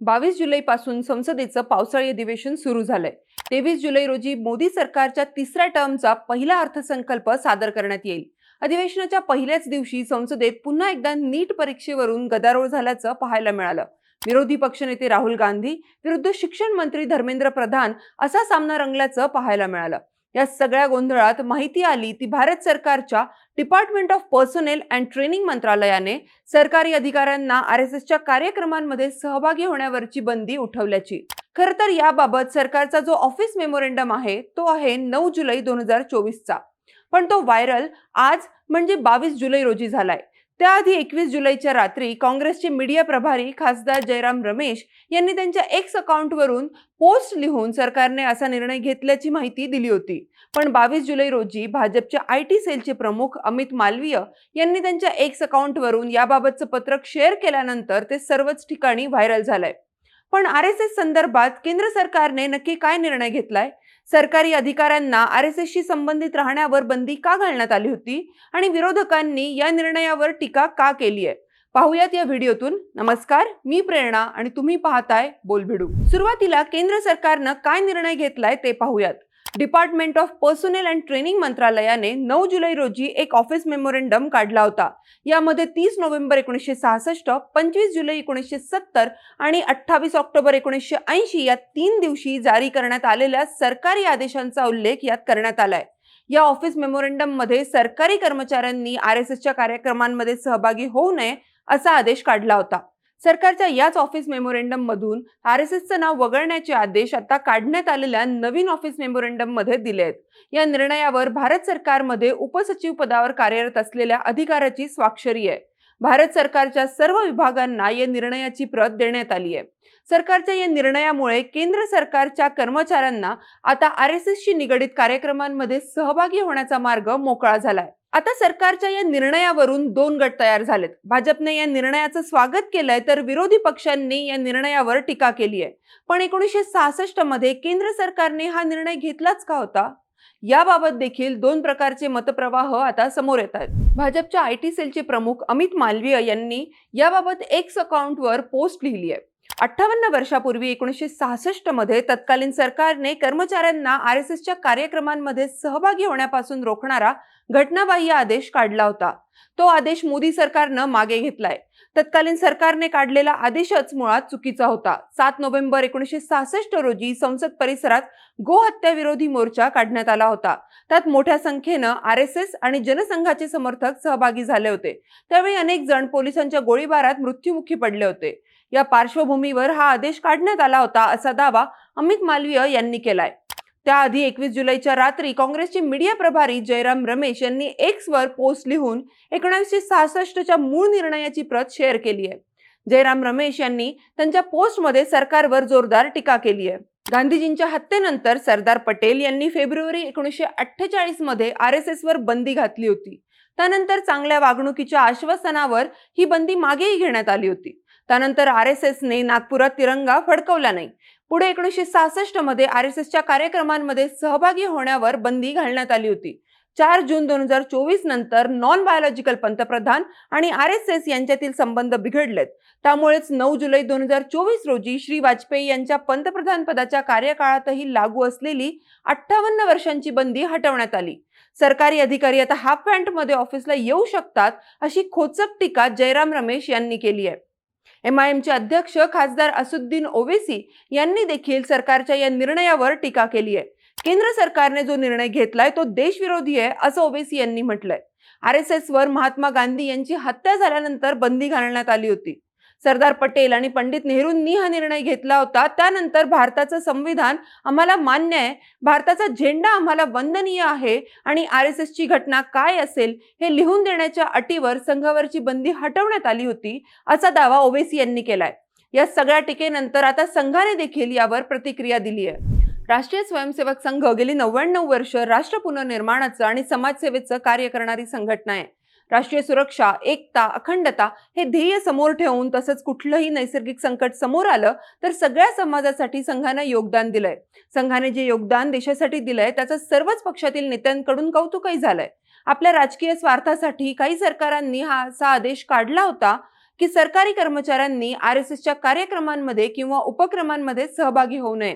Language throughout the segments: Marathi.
बावीस जुलैपासून संसदेचं पावसाळी अधिवेशन सुरू झालंय. तेवीस जुलै रोजी मोदी सरकारच्या तिसऱ्या टर्मचा पहिला अर्थसंकल्प सादर करण्यात येईल. अधिवेशनाच्या पहिल्याच दिवशी संसदेत पुन्हा एकदा नीट परीक्षेवरून गदारोळ झाल्याचं पाहायला मिळालं. विरोधी पक्षनेते राहुल गांधी विरुद्ध शिक्षण मंत्री धर्मेंद्र प्रधान असा सामना रंगल्याचं पाहायला मिळालं. या सगळ्या गोंधळात माहिती आली ती भारत सरकारच्या department of personnel and training मंत्रालयाने. सरकारी अधिकाऱ्यांना आर एस एसच्या कार्यक्रमांमध्ये सहभागी होण्यावरची बंदी उठवल्याची. खर तर याबाबत सरकारचा जो ऑफिस मेमोरेंडम आहे तो आहे नऊ जुलै दोन हजार चोवीसचा. पण तो व्हायरल आज म्हणजे बावीस जुलै रोजी झालाय. त्याआधी एकवीस जुलैच्या रात्री काँग्रेसचे मीडिया प्रभारी खासदार जयराम रमेश यांनी त्यांच्या एक्स अकाउंटवरून पोस्ट लिहून सरकारने असा निर्णय घेतल्याची माहिती दिली होती. पण बावीस जुलै रोजी भाजपच्या आय टी सेलचे प्रमुख अमित मालवीय यांनी त्यांच्या एक्स अकाउंटवरून याबाबतचं पत्रक शेअर केल्यानंतर ते सर्वच ठिकाणी व्हायरल झालंय. पण आर एस एस संदर्भात केंद्र सरकारने नक्की काय निर्णय घेतलाय? सरकारी अधिकाऱ्यांना आर एस एसशी संबंधित राहण्यावर बंदी का घालण्यात आली होती आणि विरोधकांनी या निर्णयावर टीका का केली आहे? पाहुयात या व्हिडिओतून. नमस्कार मी प्रेरणा आणि तुम्ही पाहताय बोलभिडू सुरुवातीला केंद्र सरकारनं काय निर्णय घेतलाय ते पाहूयात. Department of personnel and training मंत्रालयाने नऊ जुलै रोजी एक ऑफिस मेमोरेंडम काढला होता. यामध्ये तीस नोव्हेंबर एकोणीसशे सहासष्ट पंचवीस जुलै एकोणीसशे सत्तर आणि अठ्ठावीस ऑक्टोबर एकोणीसशे ऐंशी या तीन दिवशी जारी करण्यात आलेल्या सरकारी आदेशांचा उल्लेख यात करण्यात आलाय. या ऑफिस मेमोरेंडममध्ये सरकारी कर्मचाऱ्यांनी आर एस एसच्या कार्यक्रमांमध्ये सहभागी होऊ नये असा आदेश काढला होता. सरकारच्या याच ऑफिस मेमोरेंडममधून आर एस एसचं नाव वगळण्याचे आदेश आता काढण्यात आलेल्या नवीन ऑफिस मेमोरेंडममध्ये दिले आहेत. या निर्णयावर भारत सरकारमध्ये उपसचिव पदावर कार्यरत असलेल्या अधिकाऱ्याची स्वाक्षरी आहे. भारत सरकारच्या सर्व विभागांना या निर्णयाची प्रत देण्यात आली आहे. सरकारच्या या निर्णयामुळे केंद्र सरकारच्या कर्मचाऱ्यांना आता आर एस एसशी निगडित कार्यक्रमांमध्ये सहभागी होण्याचा मार्ग मोकळा झालाय. आता सरकारच्या या निर्णयावरून दोन गट तयार झालेत. भाजपने या निर्णयाचं स्वागत केलंय तर विरोधी पक्षांनी या निर्णयावर टीका केली आहे. पण एकोणीसशे सहासष्टमध्ये केंद्र सरकारने हा निर्णय घेतलाच का होता? याबाबत देखील दोन प्रकारचे मतप्रवाह आता समोर येत आहेत. भाजपच्या आय टी सेलचे प्रमुख अमित मालवीय यांनी याबाबत एक्स अकाउंटवर पोस्ट लिहिली आहे. अठ्ठावन्न वर्षापूर्वी एकोणीसशे सहासष्टमध्ये तत्कालीन सरकारने कर्मचाऱ्यांना आर एस एसच्या कार्यक्रमांमध्ये सहभागी होण्यापासून रोखणारा घटनाबाह्य आदेश काढला होता. तो आदेश मोदी सरकारनं मागे घेतलाय. तत्कालीन सरकारने काढलेला आदेशच मुळात चुकीचा होता. सात नोव्हेंबर एकोणीसशे सहासष्ट रोजी संसद परिसरात गोहत्या विरोधी मोर्चा काढण्यात आला होता. त्यात मोठ्या संख्येनं आर एस एस आणि जनसंघाचे समर्थक सहभागी झाले होते. त्यावेळी अनेक जण पोलिसांच्या गोळीबारात मृत्युमुखी पडले होते. या पार्श्वभूमीवर हा आदेश काढण्यात आला होता असा दावा अमित मालवीय यांनी केलाय. त्याआधी एकवीस जुलैच्या रात्री काँग्रेसचे मीडिया प्रभारी जयराम रमेश यांनी एक्स वर पोस्ट लिहून एकोणीसशे सहासष्टच्या मूळ निर्णयाची प्रत शेअर केली आहे. जयराम रमेश यांनी त्यांच्या पोस्टमध्ये सरकारवर जोरदार टीका केली आहे. गांधीजींच्या हत्येनंतर सरदार पटेल यांनी फेब्रुवारी एकोणीसशे अठ्ठेचाळीसमध्ये आर एस एस वर बंदी घातली होती. त्यानंतर चांगल्या वागणुकीच्या आश्वासनावर ही बंदी मागेही घेण्यात आली होती. त्यानंतर आर एस एसने नागपुरात तिरंगा फडकवला नाही. पुढे एकोणीसशे सहासष्टमध्ये आर एस एसच्या कार्यक्रमांमध्ये सहभागी होण्यावर बंदी घालण्यात आली होती. चार जून दोन हजार चोवीस नंतर नॉन बायोलॉजिकल पंतप्रधान आणि आर एस एस यांच्यातील संबंध बिघडलेत. त्यामुळेच नऊ जुलै दोन हजार चोवीस रोजी श्री वाजपेयी यांच्या पंतप्रधान पदाच्या कार्यकाळातही लागू असलेली अठ्ठावन्न वर्षांची बंदी हटवण्यात आली. सरकारी अधिकारी आता हाफ पॅन्टमध्ये ऑफिसला येऊ शकतात अशी खोचक टीका जयराम रमेश यांनी केली आहे. एम आय एमचे अध्यक्ष खासदार असुद्दीन ओवेसी यांनी देखील सरकारच्या या निर्णयावर टीका केली आहे. केंद्र सरकारने जो निर्णय घेतलाय तो देशविरोधी आहे असं ओवेसी यांनी म्हटलंय. आर एस एसवर महात्मा गांधी यांची हत्या झाल्यानंतर बंदी घालण्यात आली होती. सरदार पटेल आणि पंडित नेहरूंनी हा निर्णय घेतला होता. त्यानंतर भारताचं संविधान आम्हाला मान्य आहे. भारताचा झेंडा आम्हाला वंदनीय आहे. आणि आर एस एसची घटना काय असेल हे लिहून देण्याच्या अटीवर संघावरची बंदी हटवण्यात आली होती असा दावा ओवेसी यांनी केलाय. या सगळ्या टीकेनंतर आता संघाने देखील यावर प्रतिक्रिया दिली आहे. राष्ट्रीय स्वयंसेवक संघ गेली नव्याण्णव वर्ष राष्ट्र पुनर्निर्माणाचं आणि समाजसेवेचं कार्य करणारी संघटना आहे. राष्ट्रीय सुरक्षा एकता अखंडता हे ध्येय समोर ठेवून तसंच कुठलंही नैसर्गिक संकट समोर आलं तर सगळ्या समाजासाठी संघानं योगदान दिलंय. संघाने जे योगदान देशासाठी दिलंय त्याचं सर्वच पक्षातील नेत्यांकडून कौतुकही झालंय. आपल्या राजकीय स्वार्थासाठी काही सरकारांनी हा असा आदेश काढला होता की सरकारी कर्मचाऱ्यांनी आर एस एसच्या कार्यक्रमांमध्ये किंवा उपक्रमांमध्ये सहभागी होऊ नये.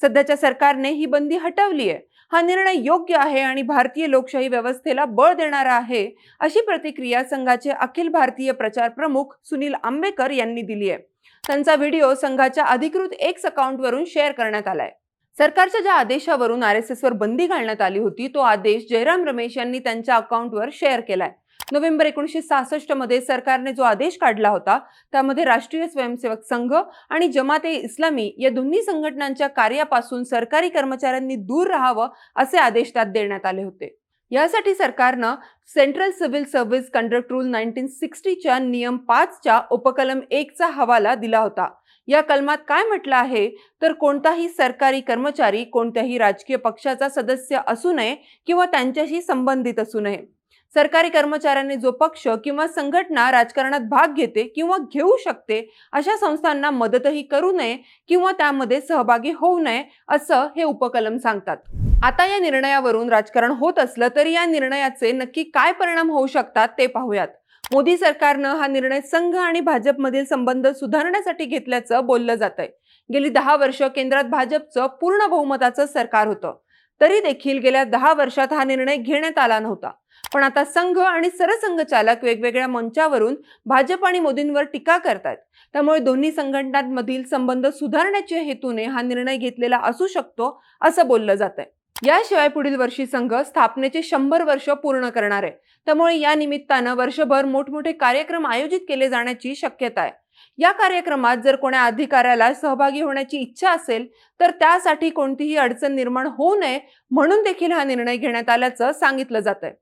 सध्याच्या सरकारने ही बंदी हटवली आहे हा निर्णय योग्य आहे आणि भारतीय लोकशाही व्यवस्थेला बळ देणारा आहे अशी प्रतिक्रिया संघाचे अखिल भारतीय प्रचार प्रमुख सुनील आंबेकर यांनी दिली आहे. त्यांचा व्हिडिओ संघाच्या अधिकृत एक्स अकाउंटवरून शेअर करण्यात आलाय. सरकारच्या ज्या आदेशावरून आर एस एसवर बंदी घालण्यात आली होती तो आदेश जयराम रमेश यांनी त्यांच्या अकाउंटवर शेअर केलाय. नोव्हेंबर एकोणीसशे सहासष्टमध्ये सरकारने जो आदेश काढला होता त्यामध्ये राष्ट्रीय स्वयंसेवक संघ आणि जमाते इस्लामी या दोन्ही संघटनांच्या कार्यापासून सरकारी कर्मचाऱ्यांनी दूर राहावं असे आदेश त्यात देण्यात आले होते. यासाठी सरकारनं central civil service conduct rule nineteen सिक्स्टीच्या नियम पाचच्या उपकलम एकचा हवाला दिला होता. या कलमात काय म्हटलं आहे? तर कोणताही सरकारी कर्मचारी कोणत्याही राजकीय पक्षाचा सदस्य असू नये किंवा त्यांच्याशी संबंधित असू नये. सरकारी कर्मचाऱ्यांनी जो पक्ष किंवा संघटना राजकारणात भाग घेते किंवा घेऊ शकते अशा संस्थांना मदतही करू नये किंवा त्यामध्ये सहभागी होऊ नये असं हे उपकलम सांगतात. आता या निर्णयावरून राजकारण होत असलं तरी या निर्णयाचे नक्की काय परिणाम होऊ शकतात ते पाहूयात. मोदी सरकारनं हा निर्णय संघ आणि भाजपमधील संबंध सुधारण्यासाठी घेतल्याचं बोललं जात आहे गेली दहा वर्ष केंद्रात भाजपचं पूर्ण बहुमताचं सरकार होतं. तरी देखील गेल्या दहा वर्षात हा निर्णय घेण्यात आला नव्हता. पण आता संघ आणि सरसंघचालक वेगवेगळ्या मंचावरून भाजप आणि मोदींवर टीका करतात त्यामुळे दोन्ही संघटनांमधील संबंध सुधारण्याच्या हेतूने हा निर्णय घेतलेला असू शकतो असं बोललं जात आहे याशिवाय पुढील वर्षी संघ स्थापनेचे शंभर वर्ष पूर्ण करणार आहे. त्यामुळे या निमित्तानं वर्षभर मोठमोठे कार्यक्रम आयोजित केले जाण्याची शक्यता आहे. या कार्यक्रमात जर कोणा अधिकाऱ्याला सहभागी होण्याची इच्छा असेल तर त्यासाठी कोणतीही अडचण निर्माण होऊ नये म्हणून देखील हा निर्णय घेण्यात आल्याचं सांगितलं जात आहे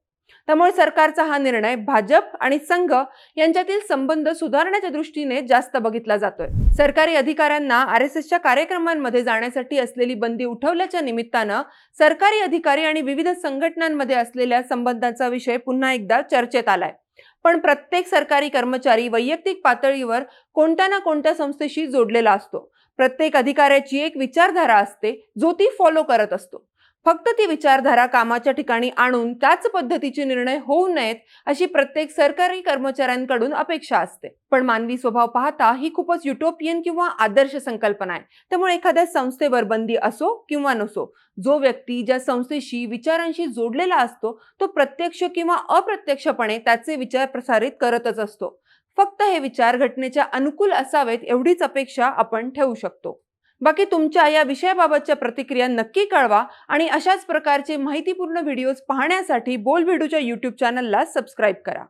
त्यामुळे सरकारचा हा निर्णय भाजप आणि संघ यांच्यातील संबंध सुधारण्याच्या दृष्टीने जास्त बघितला जातोय. सरकारी अधिकाऱ्यांना आर एस एसच्या कार्यक्रमांमध्ये जाण्यासाठी असलेली बंदी उठवल्याच्या निमित्तानं सरकारी अधिकारी आणि विविध संघटनांमध्ये असलेल्या संबंधांचा विषय पुन्हा एकदा चर्चेत आलाय. पण प्रत्येक सरकारी कर्मचारी वैयक्तिक पातळीवर कोणत्या ना कोणत्या संस्थेशी जोडलेला असतो. प्रत्येक अधिकाऱ्याची एक विचारधारा असते जो ती फॉलो करत असतो. फक्त ती विचारधारा कामाच्या ठिकाणी आणून त्याच पद्धतीचे निर्णय होऊ नयेत अशी प्रत्येक सरकारी कर्मचाऱ्यांकडून अपेक्षा असते. पण मानवी स्वभाव पाहता ही खूपच युटोपियन किंवा आदर्श संकल्पना आहे. त्यामुळे एखाद्या संस्थेवर बंदी असो किंवा नसो जो व्यक्ती ज्या संस्थेशी विचारांशी जोडलेला असतो तो प्रत्यक्ष किंवा अप्रत्यक्षपणे त्याचे विचार प्रसारित करतच असतो. फक्त हे विचार घटनेच्या अनुकूल असावेत एवढीच अपेक्षा आपण ठेवू शकतो. बाकी तुमच्या या विषयाबाबतच्या प्रतिक्रिया नक्की कळवा आणि अशाच प्रकारचे माहितीपूर्ण व्हिडिओज पाहण्यासाठी बोल यूट्यूब चॅनलला सबस्क्राईब करा.